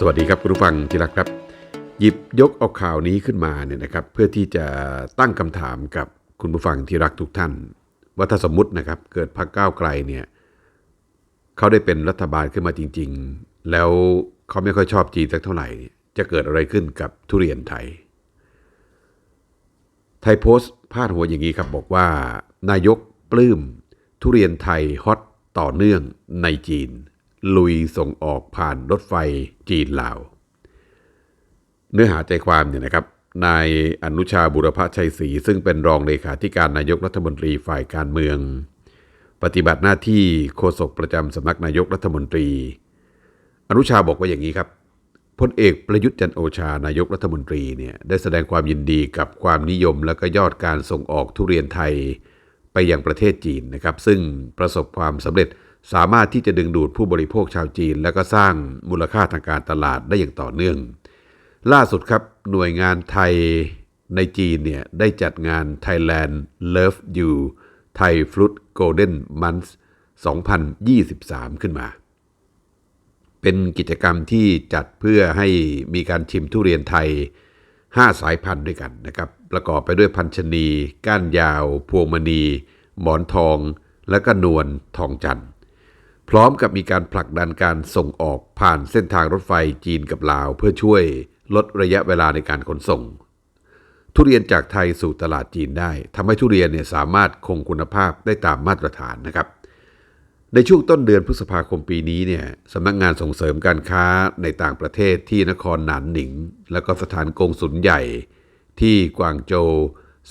สวัสดีครับคุณผู้ฟังที่รักครับ หยิบยกเอาข่าวนี้ขึ้นมาเนี่ยนะครับ เพื่อที่จะตั้งคำถามกับคุณผู้ฟังที่รักทุกท่าน ว่าถ้าสมมตินะครับ เกิดพรรคก้าวไกลเนี่ยเขาได้เป็นรัฐบาลขึ้นมาจริง ๆ แล้วเขาไม่ค่อยชอบจีนสักเท่าไหร่ จะเกิดอะไรขึ้นกับทุเรียนไทย ไทยโพสต์พาดหัวอย่างนี้ครับบอกว่า นายกปลื้มทุเรียนไทยฮอตต่อเนื่องในจีน ลุยส่งออกผ่านรถไฟจีนลาว เนื้อหาใจความเนี่ยนะครับ นายอนุชาบุรพชัยศรีซึ่งเป็นรองเลขาธิการนายกรัฐมนตรีฝ่ายการเมือง ปฏิบัติหน้าที่โฆษกประจำสำนักนายกรัฐมนตรี อนุชาบอกว่าอย่างนี้ครับพลเอกประยุทธ์จันโอชานายกรัฐมนตรีเนี่ยได้แสดงความยินดีกับความนิยมและก็ยอดการส่งออกทุเรียนไทยไปยังประเทศจีนนะครับ ซึ่งประสบความสำเร็จ สามารถที่จะดึงดูดผู้บริโภคชาวจีน และก็สร้างมูลค่าทางการตลาดได้อย่างต่อเนื่อง ล่าสุดครับหน่วยงานไทยในจีนเนี่ยได้จัดงาน Thailand Love You Thai Fruit Golden Month 2023 ขึ้นมา เป็นกิจกรรมที่จัดเพื่อให้มีการชิมทุเรียนไทย 5 สายพันธุ์ด้วยกันนะครับ ประกอบไปด้วยพันชนี ก้านยาว พวงมณี หมอนทอง และก็นวลทองจันทร์ พร้อมกับมีการผลักดันการส่งออกผ่านเส้นทางรถไฟจีนกับลาว เพื่อช่วยลดระยะเวลาในการขนส่ง ทุเรียนจากไทยสู่ตลาดจีนได้ทำให้ทุเรียนเนี่ยสามารถคงคุณภาพได้ตามมาตรฐานนะครับ ในช่วงต้นเดือนพฤษภาคมปีนี้เนี่ยสำนักงานส่งเสริมการค้าในต่างประเทศที่นครหนานหนิง และก็สถานกงสุลใหญ่ ที่กวางโจว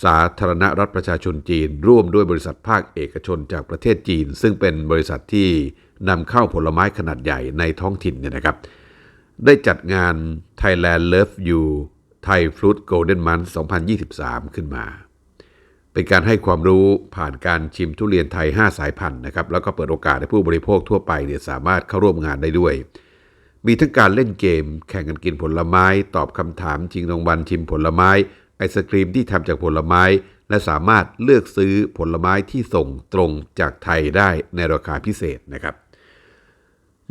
สาธารณรัฐประชาชนจีน ร่วมด้วยบริษัทภาคเอกชนจากประเทศจีน ซึ่งเป็นบริษัทที่ นำเข้าผลไม้ขนาดใหญ่ในท้องถิ่นเนี่ยนะครับ ได้จัดงาน Thailand Love You Thai Fruit Golden Month 2023 ขึ้นมา เป็นการให้ความรู้ผ่านการชิมทุเรียนไทย 5 สายพันธุ์นะครับ แล้วก็เปิดโอกาสให้ผู้บริโภคทั่วไปเนี่ยสามารถเข้าร่วมงานได้ด้วย มีทั้งการเล่นเกม แข่งกันกินผลไม้ ตอบคำถามชิงรางวัลชิมผลไม้ไอศครีมที่ทำจากผลไม้ และสามารถเลือกซื้อผลไม้ที่ส่งตรงจากไทยได้ในราคาพิเศษนะครับ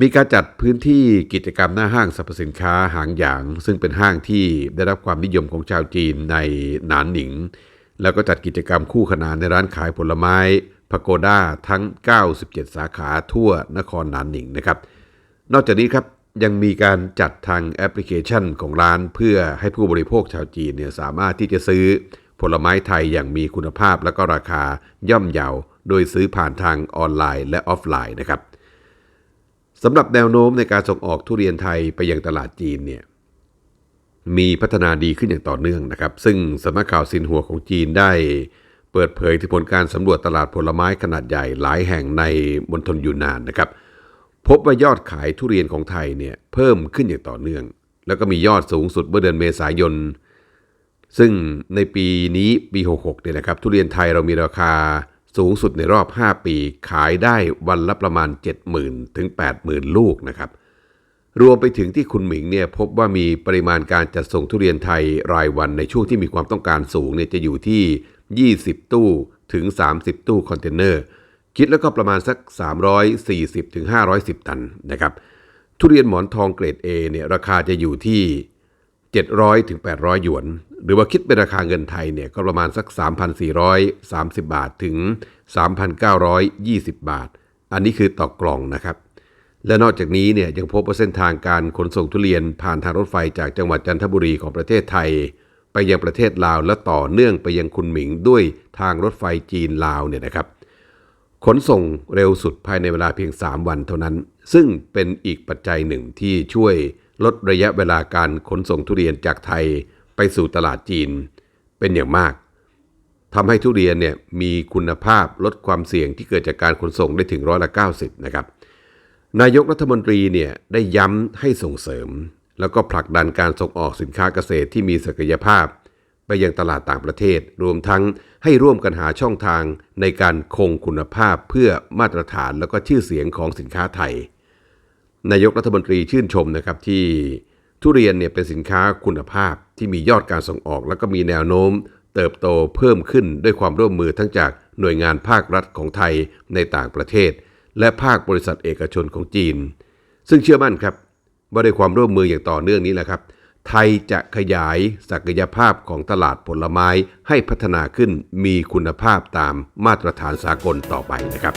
มีการจัดพื้นที่กิจกรรมหน้าห้างสรรพสินค้าหางหยาง ซึ่งเป็นห้างที่ได้รับความนิยมของชาวจีนในหนานหนิง แล้วก็จัดกิจกรรมคู่ขนานในร้านขายผลไม้พาโกด้าทั้ง 97 สาขาทั่วนครหนานหนิงนะครับ นอกจากนี้ครับยังมีการจัดทางแอปพลิเคชันของร้านเพื่อให้ผู้บริโภคชาวจีนเนี่ยสามารถที่จะซื้อผลไม้ไทยอย่างมีคุณภาพและก็ราคาย่อมเยา โดยซื้อผ่านทางออนไลน์และออฟไลน์นะครับ สำหรับแนวโน้มในการส่งออกทุเรียนไทยไปยังตลาดจีนเนี่ยมีพัฒนาดีขึ้นอย่างต่อเนื่องนะครับ ซึ่งสำนักข่าวซินหัวของจีนได้เปิดเผยถึงผลการสำรวจตลาดผลไม้ขนาดใหญ่หลายแห่งในมณฑลยูนนานนะครับ พบว่ายอดขายทุเรียนของไทยเนี่ยเพิ่มขึ้นอย่างต่อเนื่อง แล้วก็มียอดสูงสุดเมื่อเดือนเมษายน ซึ่งในปีนี้ปี 66เนี่ยนะครับ ทุเรียนไทยเรามีราคา สูงสุดในรอบ 5 ปีขายได้วันละประมาณ 70,000 ถึง 80,000 ลูกนะครับ รวมไปถึงที่คุณหมิงเนี่ยพบว่ามีปริมาณการจัดส่งทุเรียนไทยรายวันในช่วงที่มีความต้องการสูงเนี่ยจะอยู่ที่ 20 ตู้ถึง 30 ตู้คอนเทนเนอร์ คิดแล้วก็ประมาณสัก 340ถึง510 ตันนะครับ ทุเรียนหมอนทองเกรด A เนี่ยราคาจะอยู่ที่ 700ถึง800 หยวน หรือว่าคิดเป็นราคาเงินไทยเนี่ยก็ประมาณสัก 3,430 บาทถึง 3,920 บาท อันนี้คือต่อกล่องนะครับ และนอกจากนี้เนี่ยยังพบว่าเส้นทางการขนส่งทุเรียนผ่านทางรถไฟจากจังหวัดจันทบุรีของประเทศไทย ไปยังประเทศลาวและต่อเนื่องไปยังคุณหมิงด้วยทางรถไฟจีนลาวเนี่ยนะครับขนส่งเร็วสุดภายในเวลาเพียง 3 วันเท่านั้น ซึ่งเป็นอีกปัจจัยหนึ่งที่ช่วยลดระยะเวลาการขนส่งทุเรียนจากไทย ไปสู่ตลาดจีนเป็นอย่างมากทำให้ทุเรียนเนี่ยมีคุณภาพลดความเสี่ยงที่เกิดจากการขนส่งได้ถึงร้อยละ 90 นะครับ นายกรัฐมนตรีเนี่ยได้ย้ำให้ส่งเสริม แล้วก็ผลักดันการส่งออกสินค้าเกษตรที่มีศักยภาพ ไปยังตลาดต่างประเทศ รวมทั้งให้ร่วมกันหาช่องทางในการคงคุณภาพเพื่อมาตรฐานแล้วก็ชื่อเสียงของสินค้าไทย นายกรัฐมนตรีชื่นชมนะครับที่ทุเรียนเนี่ยเป็นสินค้าคุณภาพ ที่มียอดการส่งออก แล้วก็มีแนวโน้ม เติบโตเพิ่มขึ้นด้วยความร่วมมือทั้งจากหน่วยงานภาครัฐของไทยในต่างประเทศ และภาคบริษัทเอกชนของจีน ซึ่งเชื่อมั่นครับว่าด้วยความร่วมมืออย่างต่อเนื่องนี้แหละครับ ไทยจะขยายศักยภาพของตลาดผลไม้ให้พัฒนาขึ้นมีคุณภาพตามมาตรฐานสากลต่อไปนะครับ